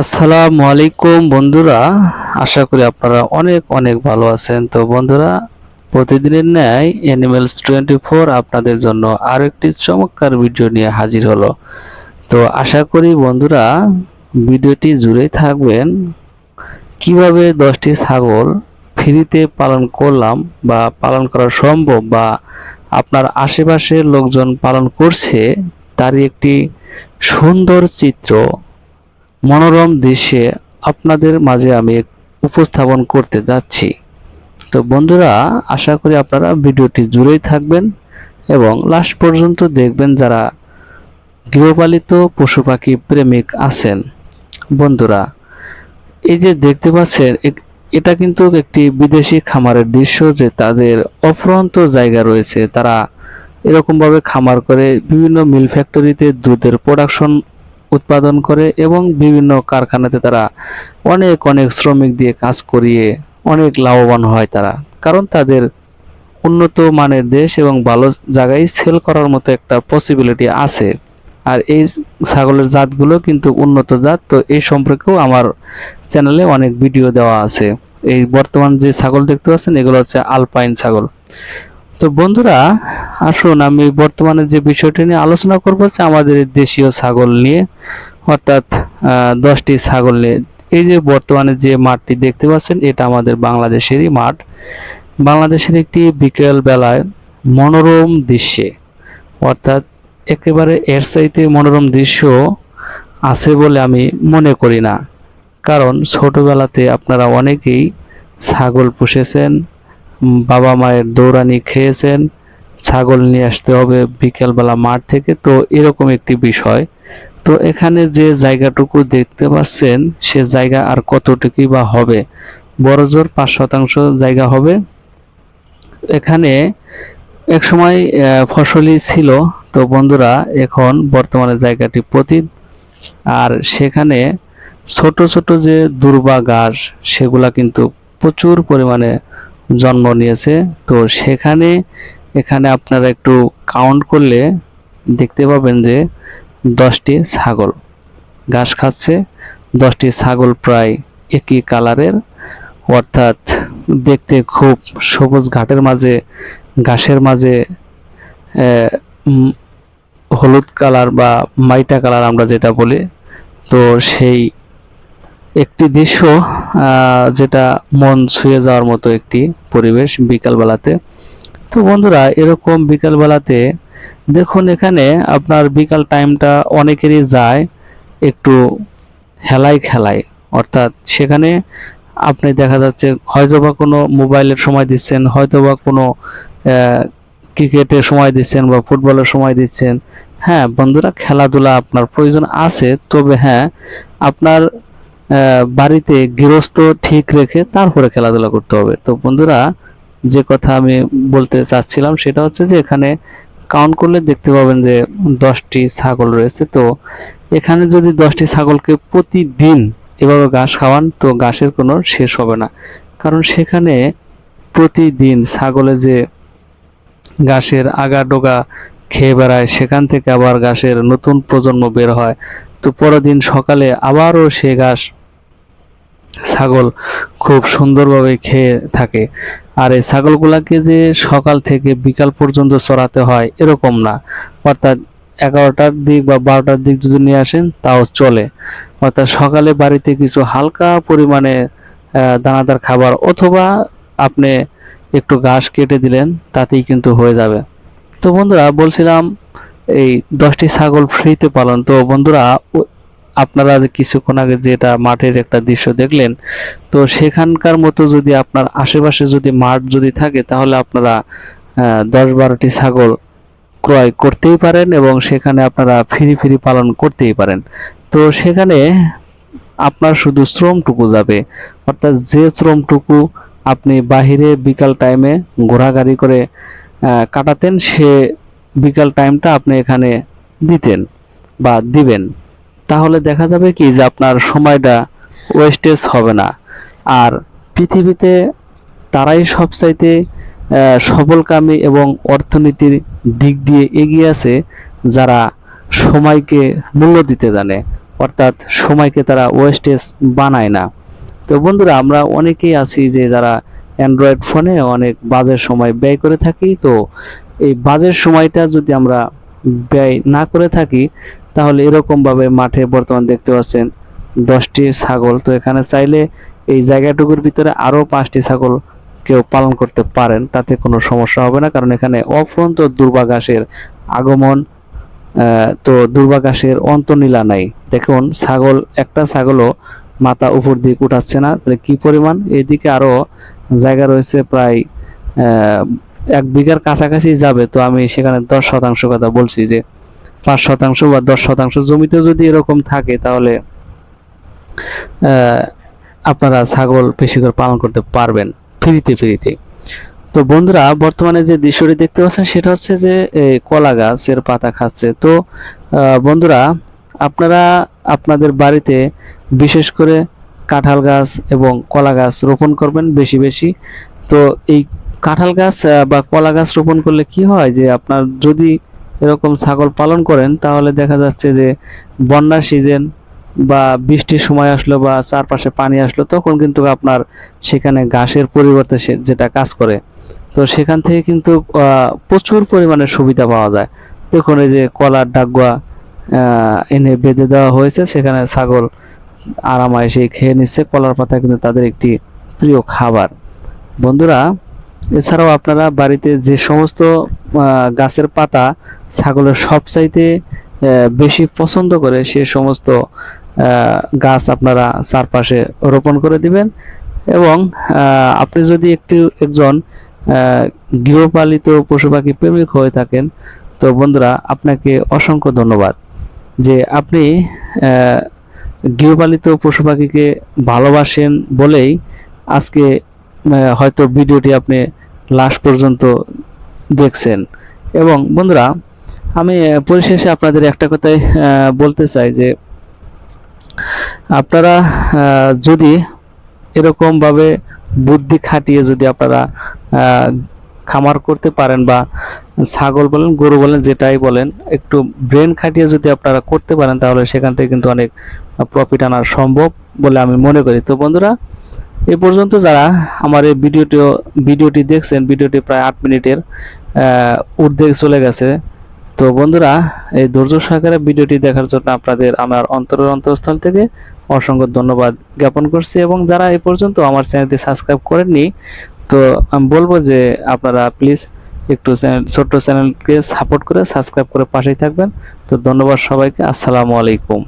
আসসালামু আলাইকুম বন্ধুরা, আশা করি আপনারা অনেক অনেক ভালো আছেন। তো বন্ধুরা, প্রতিদিনের ন্যায় অ্যানিমেলস টোয়েন্টি ফোর আপনাদের জন্য আরও একটি চমৎকার ভিডিও নিয়ে হাজির হলো। তো আশা করি বন্ধুরা, ভিডিওটি জুড়েই থাকবেন। কীভাবে দশটি ছাগল ফ্রিতে পালন করলাম বা পালন করা সম্ভব বা আপনার আশেপাশের লোকজন পালন করছে, তারই একটি সুন্দর চিত্র মনোরম দৃশ্যে আপনাদের মাঝে আমি উপস্থাপন করতে যাচ্ছি। তো বন্ধুরা, আশা করি আপনারা ভিডিওটি জুড়েই থাকবেন এবং লাস্ট পর্যন্ত দেখবেন যারা গৃহপালিত পশু পাখি প্রেমিক আছেন। বন্ধুরা, এই যে দেখতে পাচ্ছেন এটা কিন্তু একটি বিদেশি খামারের দৃশ্য যে তাদের অফুরন্ত জায়গা রয়েছে। তারা এরকমভাবে খামার করে বিভিন্ন মিল ফ্যাক্টরিতে দুধের প্রোডাকশন উৎপাদন করে এবং বিভিন্ন কারখানাতে তারা অনেক অনেক শ্রমিক দিয়ে কাজ করিয়ে অনেক লাভবান হয় তারা। কারণ তাদের উন্নত মানের দেশ এবং ভালো জায়গায় সেল করার মতো একটা পসিবিলিটি আছে। আর এই ছাগলের জাতগুলো কিন্তু উন্নত জাত, তো এই সম্পর্কেও আমার চ্যানেলে অনেক ভিডিও দেওয়া আছে। এই বর্তমান যে ছাগল দেখতে পাচ্ছেন, এগুলো হচ্ছে আলপাইন ছাগল। তো বন্ধুরা, আসুন আমি বর্তমানে যে বিষয়টি নিয়ে আলোচনা করব হচ্ছে আমাদের দেশীয় ছাগল নিয়ে, অর্থাৎ দশটি ছাগল নিয়ে। এই যে বর্তমানে যে মাঠটি দেখতে পাচ্ছেন, এটা আমাদের বাংলাদেশেরই মাঠ। বাংলাদেশের একটি বিকেল বেলায় মনোরম দৃশ্যে, অর্থাৎ একেবারে এর চাইতে মনোরম দৃশ্য আছে বলে আমি মনে করি না। কারণ ছোটবেলাতে আপনারা অনেকেই ছাগল পুষেছেন বাবা মায়ের দৌড়ানি খেয়েছেন, ছাগল নিয়ে আসতে হবে বিকেলবেলা মাঠ থেকে, তো এরকম একটি বিষয়। তো এখানে যে জায়গাটুকু দেখতে পাচ্ছেন, সে জায়গা আর কতটুকুই বা হবে? বড় জোর পাঁচ শতাংশ জায়গা হবে। এখানে এক সময় ফসলি ছিল, তো বন্ধুরা, এখন বর্তমানে জায়গাটি পতিত। আর সেখানে ছোট ছোট যে দুর্বা ঘাস সেগুলা কিন্তু প্রচুর পরিমাণে জন্ম নিয়েছে। তো সেখানে, এখানে আপনারা একটু কাউন্ট করলে দেখতে পাবেন যে দশটি ছাগল ঘাস খাচ্ছে। দশটি ছাগল প্রায় একই কালারের। অর্থাৎ দেখতে খুব সবুজ ঘাটের মাঝে, ঘাসের মাঝে হলুদ কালার বা মাইটা কালার আমরা যেটা বলি। তো সেই একটি দৃশ্য যেটা মন ছুঁয়ে যাওয়ার মতো একটি পরিবেশ বিকালবেলাতে। তো বন্ধুরা, এরকম বিকালবেলাতে দেখুন এখানে আপনার বিকাল টাইমটা অনেকেরই যায় একটু হেলায় খেলায় অর্থাৎ সেখানে আপনি দেখা যাচ্ছে হয়তোবা কোনো মোবাইলের সময় দিচ্ছেন, হয়তোবা কোনো ক্রিকেটের সময় দিচ্ছেন বা ফুটবলের সময় দিচ্ছেন। হ্যাঁ বন্ধুরা, খেলাধুলা আপনার প্রয়োজন আছে, তবে হ্যাঁ আপনার বাড়িতে গৃহস্থ ঠিক রেখে তারপরে খেলাধুলা করতে হবে। তো বন্ধুরা, যে কথা আমি বলতে চাচ্ছিলাম সেটা হচ্ছে যে এখানে কাউন্ট করলে দেখতে পাবেন যে দশটি ছাগল রয়েছে। তো এখানে যদি দশটি ছাগলকে প্রতিদিন এভাবে ঘাস খাওয়ান, তো ঘাসের কোনো শেষ হবে না। কারণ সেখানে প্রতিদিন ছাগলে যে ঘাসের আগা ডোগা খেয়ে বেড়ায়, সেখান থেকে আবার ঘাসের নতুন প্রজন্ম বের হয়। তো পরের দিন সকালে আবারও সে ঘাস ছাগল খুব সুন্দরভাবে খেয়ে থাকে। আর এই ছাগলগুলাকে যে সকাল থেকে বিকাল পর্যন্ত চড়াতে হয় এরকম না। অর্থাৎ এগারোটার দিক বা বারোটার দিক যদি নিয়ে আসেন, তাও চলে। অর্থাৎ সকালে বাড়িতে কিছু হালকা পরিমাণে দানাদার খাবার অথবা আপনি একটু ঘাস কেটে দিলেন, তাতেই কিন্তু হয়ে যাবে। তো বন্ধুরা, বলছিলাম এই দশটি ছাগল ফ্রিতে পালন। তো বন্ধুরা আপনারা কিছুক্ষণ আগে যেটা মাঠের একটা দৃশ্য দেখলেন, তো সেখানকার মতো যদি আপনার আশেপাশে যদি মাঠ যদি থাকে, তাহলে আপনারা দশ বারোটি ছাগল ক্রয় করতেই পারেন এবং সেখানে আপনারা ফ্রি ফ্রি পালন করতেই পারেন। তো সেখানে আপনার শুধু শ্রমটুকু যাবে। অর্থাৎ যে শ্রমটুকু আপনি বাহিরে বিকাল টাইমে ঘোরাঘুরি করে কাটাতেন, সে বিকাল টাইমটা আপনি এখানে দিতেন বা দিবেন। তাহলে দেখা যাবে কি যে আপনার সময়টা ওয়েস্টেজ হবে না। আর পৃথিবীতে তারাই সবচাইতে সফলকামী এবং অর্থনীতির দিক দিয়ে এগিয়ে আছে, যারা সময়কে মূল্য দিতে জানে। অর্থাৎ সময়কে তারা ওয়েস্টেজ বানায় না। তো বন্ধুরা, আমরা অনেকেই আছি যে যারা অ্যান্ড্রয়েড ফোনে অনেক বাজের সময় ব্যয় করে থাকি, তো এই বাজের সময়টা যদি আমরা ব্যয় না করে থাকি, তাহলে এরকমভাবে মাঠে বর্তমান দেখতে পাচ্ছেন দশটি ছাগল। তো এখানে চাইলে এই জায়গাটুকুর ভিতরে আরও পাঁচটি ছাগল কেউ পালন করতে পারেন, তাতে কোনো সমস্যা হবে না। কারণ এখানে অফ্রন্ত দুর্বাঘাসের আগমন তো দুর্বাঘাসের অন্তনীলা নাই। দেখুন, ছাগল, একটা ছাগলও মাথা উপর দিক উঠাচ্ছে না। তাহলে কি পরিমাণ? এদিকে আরও জায়গা রয়েছে প্রায় এক বিঘার কাছাকাছি যাবে, তো আমি সেখানে দশ শতাংশ কথা বলছি যে পাঁচ শতাংশ বা দশ শতাংশ জমিতে যদি এরকম থাকে তাহলে আপনারা ছাগল বেশি করে পালন করতে পারবেন ফ্রিতে ফ্রিতে। তো বন্ধুরা, বর্তমানে যে দৃশ্যটি দেখতে পাচ্ছেন সেটা হচ্ছে যে এই কলা গাছের পাতা খাচ্ছে। তো বন্ধুরা, আপনারা আপনাদের বাড়িতে বিশেষ করে কাঁঠাল গাছ এবং কলা গাছ রোপণ করবেন বেশি বেশি। তো এই কাঁঠাল গাছ বা কলা গাছ রোপণ করলে কি হয় যে আপনার যদি এরকম ছাগল পালন করেন তাহলে দেখা যাচ্ছে যে বন্যার সিজন বা বৃষ্টির সময় আসলো বা চারপাশে পানি আসলো তখন কিন্তু আপনার সেখানে ঘাসের পরিবর্তে যেটা কাজ করে। তো সেখান থেকে কিন্তু প্রচুর পরিমাণে সুবিধা পাওয়া যায়। দেখুন এই যে কলার আহ, এনে বেঁধে দেওয়া হয়েছে সেখানে ছাগল আরামায় সেই খেয়ে নিচ্ছে। কলার পাতা কিন্তু তাদের একটি প্রিয় খাবার। বন্ধুরা এছাড়াও আপনারা বাড়িতে যে সমস্ত গাছের পাতা ছাগলের সবচাইতে বেশি পছন্দ করে সে সমস্ত গাছ আপনারা চারপাশে রোপণ করে দিবেন। এবং আপনি যদি একটি, একজন গৃহপালিত পশু পাখি প্রেমিক হয়ে থাকেন, তো বন্ধুরা আপনাকে অসংখ্য ধন্যবাদ যে আপনি গৃহপালিত পশু পাখিকে ভালোবাসেন বলেই আজকে হয়তো ভিডিওটি আপনি লাস্ট পর্যন্ত দেখছেন। এবং বন্ধুরা, আমি পরিশেষে আপনাদের একটা কথাই বলতে চাই যে, আপনারা যদি এরকমভাবে বুদ্ধি খাটিয়ে যদি আপনারা খামার করতে পারেন বা ছাগল বলেন, গরু বলেন, যেটাই বলেন, একটু ব্রেন খাটিয়ে যদি আপনারা করতে পারেন, তাহলে সেখান থেকে কিন্তু অনেক প্রফিট আনা সম্ভব বলে আমি মনে করি। তো বন্ধুরা এ পর্যন্ত যারা আমার এই ভিডিওটি ভিডিওটি দেখছেন, ভিডিওটি প্রায় আট মিনিটের ঊর্ধ্বে চলে গেছে। তো বন্ধুরা, এই ধৈর্য সহকারে ভিডিওটি দেখার জন্য আপনাদের আমার অন্তরের অন্তঃস্থল থেকে অসংখ্য ধন্যবাদ জ্ঞাপন করছি এবং যারা এ পর্যন্ত আমার চ্যানেলটি সাবস্ক্রাইব করেননি, তো আমি বলব যে আপনারা প্লিজ একটু চ্যানেল, ছোট্ট চ্যানেলকে সাপোর্ট করে সাবস্ক্রাইব করে পাশেই থাকবেন। তো ধন্যবাদ সবাইকে, আসসালামু আলাইকুম।